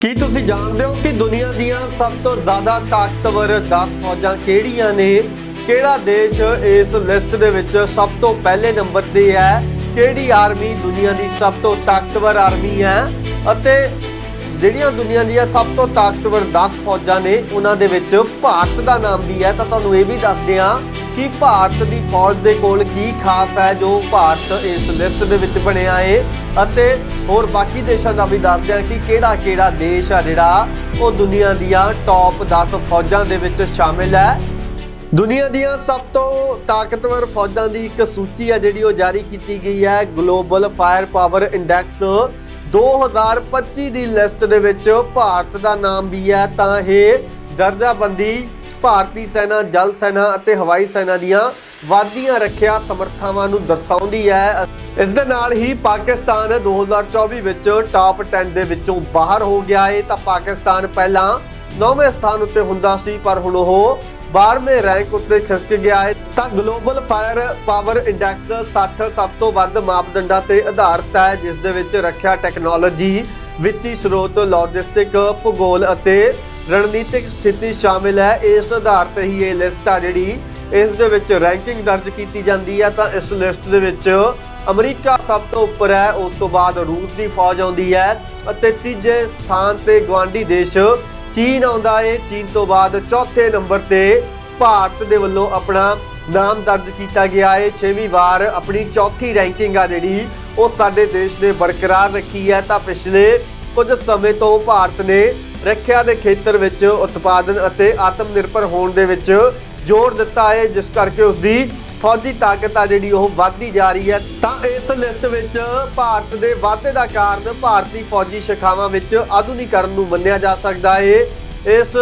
ਕੀ ਤੁਸੀਂ ਜਾਣਦੇ ਹੋ ਕਿ ਦੁਨੀਆ ਦੀਆਂ ਸਭ ਤੋਂ ਜ਼ਿਆਦਾ ਤਾਕਤਵਰ 10 ਫੌਜਾਂ ਕਿਹੜੀਆਂ ਨੇ? ਕਿਹੜਾ ਦੇਸ਼ ਇਸ ਲਿਸਟ ਦੇ ਵਿੱਚ ਸਭ ਤੋਂ ਪਹਿਲੇ ਨੰਬਰ ਤੇ ਹੈ? ਕਿਹੜੀ ਆਰਮੀ ਦੁਨੀਆ ਦੀ ਸਭ ਤੋਂ ਤਾਕਤਵਰ ਆਰਮੀ ਹੈ? ਅਤੇ ਜਿਹੜੀਆਂ ਦੁਨੀਆ ਦੀਆਂ ਸਭ ਤੋਂ ਤਾਕਤਵਰ 10 ਫੌਜਾਂ ਨੇ, ਉਹਨਾਂ ਦੇ ਵਿੱਚ ਭਾਰਤ ਦਾ ਨਾਮ ਵੀ ਹੈ। ਤਾਂ ਤੁਹਾਨੂੰ ਇਹ ਵੀ ਦੱਸਦੇ ਹਾਂ ਕਿ ਭਾਰਤ ਦੀ ਫੌਜ ਦੇ ਕੋਲ ਕੀ ਖਾਸ ਹੈ ਜੋ ਭਾਰਤ ਇਸ ਲਿਸਟ ਦੇ ਵਿੱਚ ਬਣਿਆ ਏ ਅਤੇ ਹੋਰ ਬਾਕੀ ਦੇਸ਼ਾਂ ਦਾ ਵੀ ਦੱਸਦੇ ਹਾਂ ਕਿ ਕਿਹੜਾ ਕਿਹੜਾ ਦੇਸ਼ ਆ ਜਿਹੜਾ ਉਹ ਦੁਨੀਆ ਦੀਆਂ ਟੌਪ 10 ਫੌਜਾਂ ਦੇ ਵਿੱਚ ਸ਼ਾਮਿਲ ਹੈ। ਦੁਨੀਆ ਦੀਆਂ ਸਭ ਤੋਂ ਤਾਕਤਵਰ ਫੌਜਾਂ ਦੀ ਇੱਕ ਸੂਚੀ ਹੈ ਜਿਹੜੀ ਉਹ ਜਾਰੀ ਕੀਤੀ ਗਈ ਹੈ ਗਲੋਬਲ ਫਾਇਰ ਪਾਵਰ ਇੰਡੈਕਸ 2025 ਦੀ ਲਿਸਟ ਦੇ ਵਿੱਚ ਭਾਰਤ ਦਾ ਨਾਮ ਵੀ ਹੈ, ਤਾਂ ਇਹ ਦਰਜਾਬੰਦੀ, ਭਾਰਤੀ ਸੈਨਾ, ਜਲ ਸੈਨਾ ਅਤੇ ਹਵਾਈ ਸੈਨਾ ਦੀਆਂ ਵਾਧੀਆਂ ਰੱਖਿਆ ਸਮਰਥਾਵਾਂ ਨੂੰ ਦਰਸਾਉਂਦੀ ਹੈ। ਇਸ ਦੇ ਨਾਲ ਹੀ ਪਾਕਿਸਤਾਨ 2024 ਵਿੱਚ ਟਾਪ 10 ਦੇ ਵਿੱਚੋਂ ਬਾਹਰ ਹੋ ਗਿਆ ਏ। ਤਾਂ ਪਾਕਿਸਤਾਨ ਪਹਿਲਾਂ 9ਵੇਂ ਸਥਾਨ ਉੱਤੇ ਹੁੰਦਾ ਸੀ, ਪਰ ਹੁਣ ਉਹ 12ਵੇਂ ਰੈਂਕ ਉੱਤੇ ਖਿਸਕ ਗਿਆ ਹੈ ਤਾਂ ਗਲੋਬਲ ਫਾਇਰ ਪਾਵਰ ਇੰਡੈਕਸ 60 ਸਭ ਤੋਂ ਵੱਧ ਮਾਪਦੰਡਾਂ ਤੇ ਆਧਾਰਿਤ ਹੈ, ਜਿਸ ਦੇ ਵਿੱਚ ਰੱਖਿਆ ਟੈਕਨੋਲੋਜੀ ਵਿੱਤੀ ਸਰੋਤ ਲੌਜਿਸਟਿਕ ਭੂਗੋਲ ਅਤੇ ਰਣਨੀਤਿਕ ਸਥਿਤੀ ਸ਼ਾਮਿਲ ਹੈ। ਇਸ ਆਧਾਰ ਤੇ ਹੀ ਇਹ ਲਿਸਟ ਆ ਜਿਹੜੀ ਇਸ ਦੇ ਵਿੱਚ ਰੈਂਕਿੰਗ ਦਰਜ ਕੀਤੀ ਜਾਂਦੀ ਹੈ ਤਾਂ ਇਸ ਲਿਸਟ ਦੇ ਵਿੱਚ ਅਮਰੀਕਾ ਸਭ ਤੋਂ ਉੱਪਰ ਹੈ, ਉਸ ਤੋਂ ਬਾਅਦ ਰੂਸ ਦੀ ਫੌਜ ਆਉਂਦੀ ਹੈ ਅਤੇ ਤੀਜੇ ਸਥਾਨ ਤੇ ਗਵਾਂਢੀ ਦੇਸ਼ ਚੀਨ ਆਉਂਦਾ ਹੈ। ਚੀਨ ਤੋਂ ਬਾਅਦ ਚੌਥੇ ਨੰਬਰ ਤੇ ਭਾਰਤ ਦੇ ਵੱਲੋਂ ਆਪਣਾ ਨਾਮ ਦਰਜ ਕੀਤਾ ਗਿਆ ਹੈ। 6ਵੀਂ ਵਾਰ ਆਪਣੀ ਚੌਥੀ ਰੈਂਕਿੰਗ ਆ ਜਿਹੜੀ, ਉਹ ਸਾਡੇ ਦੇਸ਼ ਨੇ ਬਰਕਰਾਰ ਰੱਖੀ ਹੈ। ਤਾਂ ਪਿਛਲੇ ਕੁਝ ਸਮੇਂ ਤੋਂ ਭਾਰਤ ਨੇ ਰੱਖਿਆ ਦੇ ਖੇਤਰ ਵਿੱਚ ਉਤਪਾਦਨ ਅਤੇ ਆਤਮ ਨਿਰਭਰ ਹੋਣ ਦੇ ਵਿੱਚ ਜ਼ੋਰ ਦਿੱਤਾ ਹੈ, ਜਿਸ ਕਰਕੇ ਉਸ ਦੀ ਫੌਜੀ ਤਾਕਤ ਆ ਜਿਹੜੀ ਉਹ ਵੱਧਦੀ ਜਾ ਰਹੀ ਹੈ। ਤਾਂ ਇਸ ਲਿਸਟ ਵਿੱਚ ਭਾਰਤ ਦੇ ਵਾਧੇ ਦਾ ਕਾਰਨ ਭਾਰਤੀ ਫੌਜੀ ਸ਼ਾਖਾਵਾਂ ਵਿੱਚ ਆਧੁਨਿਕਰਨ ਨੂੰ ਮੰਨਿਆ ਜਾ ਸਕਦਾ ਹੈ ਇਸ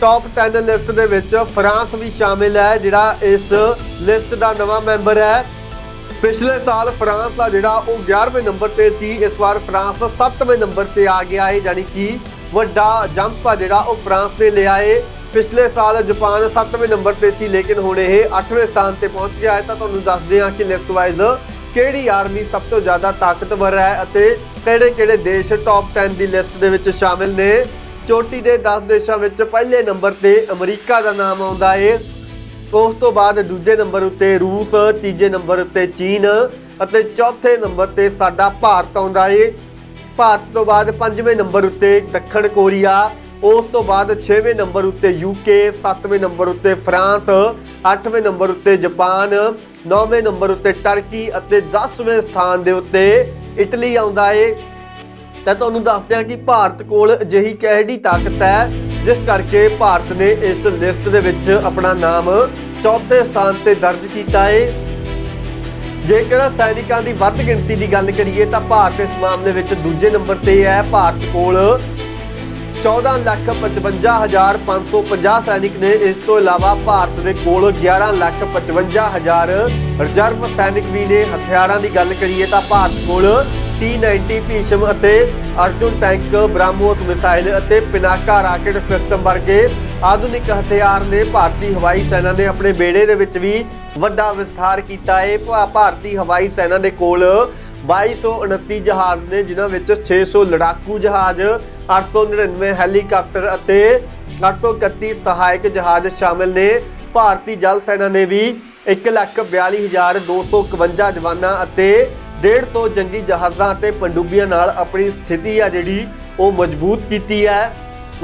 ਟੌਪ 10 ਲਿਸਟ ਦੇ ਵਿੱਚ ਫਰਾਂਸ ਵੀ ਸ਼ਾਮਿਲ ਹੈ, ਜਿਹੜਾ ਇਸ ਲਿਸਟ ਦਾ ਨਵਾਂ ਮੈਂਬਰ ਹੈ। ਪਿਛਲੇ ਸਾਲ ਫਰਾਂਸ ਆ ਜਿਹੜਾ ਉਹ 11ਵੇਂ ਨੰਬਰ ਤੇ ਸੀ, ਇਸ ਵਾਰ ਫਰਾਂਸ 7ਵੇਂ ਨੰਬਰ ਤੇ ਆ ਗਿਆ ਹੈ ਯਾਨੀ ਕਿ ਵੱਡਾ ਜੰਪ ਆ ਜਿਹੜਾ ਉਹ ਫਰਾਂਸ ਨੇ ਲਿਆ ਹੈ ਪਿਛਲੇ ਸਾਲ ਜਾਪਾਨ 7ਵੇਂ ਨੰਬਰ ਤੇ ਸੀ, ਲੇਕਿਨ ਹੁਣ ਇਹ 8ਵੇਂ ਸਥਾਨ ਤੇ ਪਹੁੰਚ ਗਿਆ ਹੈ। ਤਾਂ ਤੁਹਾਨੂੰ ਦੱਸਦੇ ਹਾਂ ਕਿ ਲਿਸਟ ਵਾਈਜ਼ ਕਿਹੜੀ ਆਰਮੀ ਸਭ ਤੋਂ ਜ਼ਿਆਦਾ ਤਾਕਤਵਰ ਹੈ ਅਤੇ ਕਿਹੜੇ-ਕਿਹੜੇ ਦੇਸ਼ ਟੌਪ 10 ਦੀ ਲਿਸਟ ਦੇ ਵਿੱਚ ਸ਼ਾਮਿਲ ਨੇ। ਚੋਟੀ ਦੇ 10 ਦੇਸ਼ਾਂ ਵਿੱਚ ਪਹਿਲੇ ਨੰਬਰ ਤੇ ਅਮਰੀਕਾ ਦਾ ਨਾਮ ਆਉਂਦਾ ਹੈ ਉਸ ਤੋਂ ਬਾਅਦ ਦੂਜੇ ਨੰਬਰ ਉੱਤੇ ਰੂਸ, ਤੀਜੇ ਨੰਬਰ ਉੱਤੇ ਚੀਨ ਅਤੇ ਚੌਥੇ ਨੰਬਰ ਤੇ ਸਾਡਾ ਭਾਰਤ ਆਉਂਦਾ ਏ। ਭਾਰਤ ਤੋਂ ਬਾਅਦ ਪੰਜਵੇਂ ਨੰਬਰ ਉੱਤੇ ਦੱਖਣ ਕੋਰੀਆ ਉਸ ਤੋਂ ਬਾਅਦ 6ਵੇਂ ਨੰਬਰ ਉੱਤੇ ਯੂਕੇ 7ਵੇਂ ਨੰਬਰ ਉੱਤੇ ਫਰਾਂਸ 8ਵੇਂ ਨੰਬਰ ਉੱਤੇ ਜਾਪਾਨ 9ਵੇਂ ਨੰਬਰ ਉੱਤੇ ਟਰਕੀ ਅਤੇ 10ਵੇਂ ਸਥਾਨ ਦੇ ਉੱਤੇ ਇਟਲੀ ਆਉਂਦਾ ਏ। ਤਾਂ ਤੁਹਾਨੂੰ ਦੱਸਦੇ ਹਾਂ ਕਿ ਭਾਰਤ ਕੋਲ ਅਜਿਹੀ ਕਿਹੜੀ ਤਾਕਤ ਹੈ, ਜਿਸ ਕਰਕੇ ਭਾਰਤ ਨੇ ਇਸ ਲਿਸਟ ਦੇ ਵਿੱਚ ਆਪਣਾ ਨਾਮ ਚੌਥੇ ਸਥਾਨ ਤੇ ਦਰਜ ਕੀਤਾ ਹੈ ਜੇਕਰ ਸੈਨਿਕਾਂ ਦੀ ਵੱਧ ਗਿਣਤੀ ਦੀ ਗੱਲ ਕਰੀਏ ਤਾਂ ਭਾਰਤ ਇਸ ਮਾਮਲੇ ਵਿੱਚ ਦੂਜੇ ਨੰਬਰ ਤੇ ਹੈ। ਭਾਰਤ ਕੋਲ 1455550 ਸੈਨਿਕ ਨੇ ਇਸ ਤੋਂ ਇਲਾਵਾ ਭਾਰਤ ਦੇ ਕੋਲ 1155000 ਰਿਜ਼ਰਵ ਸੈਨਿਕ ਵੀ ਨੇ। ਹਥਿਆਰਾਂ ਦੀ ਗੱਲ ਕਰੀਏ ਤਾਂ ਭਾਰਤ ਕੋਲ T90 ਭੀਸ਼ਮ ਅਤੇ ਅਰਜੁਨ ਟੈਂਕ ਬ੍ਰਾਹਮੋਸ ਮਿਸਾਈਲ ਅਤੇ ਪਿਨਾਕਾ ਰਾਕੇਟ ਸਿਸਟਮ ਵਰਗੇ ਆਧੁਨਿਕ ਹਥਿਆਰ ਨੇ ਭਾਰਤੀ ਹਵਾਈ ਸੈਨਾ ਨੇ ਆਪਣੇ ਬੇੜੇ ਦੇ ਵਿੱਚ ਵੀ ਵੱਡਾ ਵਿਸਥਾਰ ਕੀਤਾ। ਹੈ ਭਾ- ਭਾਰਤੀ ਹਵਾਈ ਸੈਨਾ ਦੇ ਕੋਲ 2229 ਜਹਾਜ਼ ਨੇ, ਜਿਨ੍ਹਾਂ ਵਿੱਚ 600 ਲੜਾਕੂ ਜਹਾਜ਼ 899 ਹੈਲੀਕਾਪਟਰ ਅਤੇ 831 ਸਹਾਇਕ ਜਹਾਜ਼ ਸ਼ਾਮਿਲ ਨੇ। ਭਾਰਤੀ ਜਲ ਸੈਨਾ ਨੇ ਵੀ 142251 ਜਵਾਨਾਂ ਅਤੇ 150 ਜੰਗੀ ਜਹਾਜ਼ਾਂ ਅਤੇ ਪਣਡੁੱਬੀਆਂ ਨਾਲ ਆਪਣੀ ਸਥਿਤੀ ਆ ਜਿਹੜੀ ਉਹ ਮਜ਼ਬੂਤ ਕੀਤੀ ਹੈ।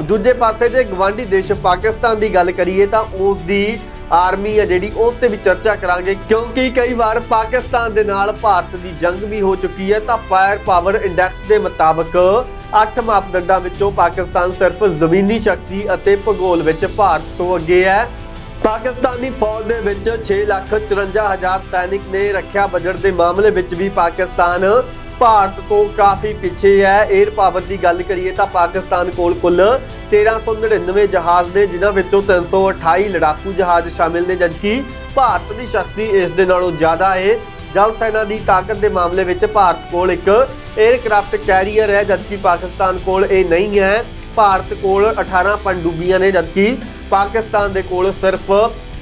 ਦੂਜੇ ਪਾਸੇ ਜੇ ਗਵਾਂਢੀ ਦੇਸ਼ ਪਾਕਿਸਤਾਨ ਦੀ ਗੱਲ ਕਰੀਏ ਤਾਂ ਉਸ ਦੀ ਆਰਮੀ ਹੈ ਜਿਹੜੀ ਉਸ ਤੇ ਵੀ ਚਰਚਾ ਕਰਾਂਗੇ ਕਿਉਂਕਿ ਕਈ ਵਾਰ ਪਾਕਿਸਤਾਨ ਦੇ ਨਾਲ ਭਾਰਤ ਦੀ ਜੰਗ ਵੀ ਹੋ ਚੁੱਕੀ ਹੈ ਤਾਂ ਫਾਇਰ ਪਾਵਰ ਇੰਡੈਕਸ ਦੇ ਮੁਤਾਬਕ 8 ਮਾਪਦੰਡਾਂ ਵਿੱਚੋਂ ਪਾਕਿਸਤਾਨ ਸਿਰਫ ਜ਼ਮੀਨੀ ਸ਼ਕਤੀ ਅਤੇ ਭੂਗੋਲ ਵਿੱਚ ਭਾਰਤ ਤੋਂ ਅੱਗੇ ਹੈ। ਪਾਕਿਸਤਾਨੀ ਫੌਜ ਦੇ ਵਿੱਚ 6,54,000 ਸੈਨਿਕ ਨੇ ਰੱਖਿਆ ਬਜਟ ਦੇ ਮਾਮਲੇ ਵਿੱਚ ਵੀ ਪਾਕਿਸਤਾਨ ਭਾਰਤ ਤੋਂ ਕਾਫੀ ਪਿੱਛੇ ਹੈ। 에ਅਰ ਪਾਵਰ ਦੀ ਗੱਲ ਕਰੀਏ ਤਾਂ ਪਾਕਿਸਤਾਨ ਕੋਲ ਕੁੱਲ 1399 ਜਹਾਜ਼ ਨੇ, ਜਿਨ੍ਹਾਂ ਵਿੱਚੋਂ 328 ਲੜਾਕੂ ਜਹਾਜ਼ ਸ਼ਾਮਿਲ ਨੇ, ਜਦਕਿ ਭਾਰਤ ਦੀ ਸ਼ਕਤੀ ਇਸ ਦੇ ਨਾਲੋਂ ਜ਼ਿਆਦਾ ਹੈ ਜਲ ਸੈਨਾ ਦੀ ਤਾਕਤ ਦੇ ਮਾਮਲੇ ਵਿੱਚ ਭਾਰਤ ਕੋਲ ਇੱਕ 에ਅਰਕ੍ਰਾਫਟ ਕੈਰੀਅਰ ਹੈ, ਜਦਕਿ ਪਾਕਿਸਤਾਨ ਕੋਲ ਇਹ ਨਹੀਂ ਹੈ। ਭਾਰਤ ਕੋਲ 18 ਪਣਡੁੱਬੀਆਂ ਨੇ, ਜਦਕਿ ਪਾਕਿਸਤਾਨ ਦੇ ਕੋਲ ਸਿਰਫ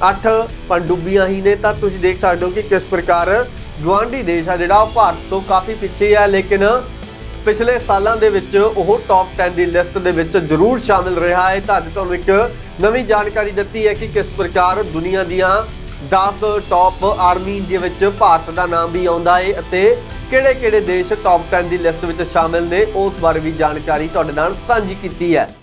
8 ਪਣਡੁੱਬੀਆਂ ਹੀ ਨੇ। ਤਾਂ ਤੁਸੀਂ ਦੇਖ ਸਕਦੇ ਹੋ ਕਿ ਕਿਸ ਪ੍ਰਕਾਰ ਗਵਾਂਢੀ ਦੇਸ਼ ਆ ਜਿਹੜਾ ਉਹ ਭਾਰਤ ਤੋਂ ਕਾਫੀ ਪਿੱਛੇ ਹੈ ਲੇਕਿਨ ਪਿਛਲੇ ਸਾਲਾਂ ਦੇ ਵਿੱਚ ਉਹ ਟੌਪ 10 ਦੀ ਲਿਸਟ ਦੇ ਵਿੱਚ ਜ਼ਰੂਰ ਸ਼ਾਮਿਲ ਰਿਹਾ ਹੈ। ਤਾਂ ਅੱਜ ਤੁਹਾਨੂੰ ਇੱਕ ਨਵੀਂ ਜਾਣਕਾਰੀ ਦਿੱਤੀ ਹੈ ਕਿ ਕਿਸ ਪ੍ਰਕਾਰ ਦੁਨੀਆ ਦੀਆਂ 10 ਟੌਪ ਆਰਮੀ ਦੇ ਵਿੱਚ ਭਾਰਤ ਦਾ ਨਾਮ ਵੀ ਆਉਂਦਾ ਹੈ ਅਤੇ ਕਿਹੜੇ-ਕਿਹੜੇ ਦੇਸ਼ ਟੌਪ 10 ਦੀ ਲਿਸਟ ਵਿੱਚ ਸ਼ਾਮਿਲ ਨੇ, ਉਸ ਬਾਰੇ ਵੀ ਜਾਣਕਾਰੀ ਤੁਹਾਡੇ ਨਾਲ ਸਾਂਝੀ ਕੀਤੀ ਹੈ।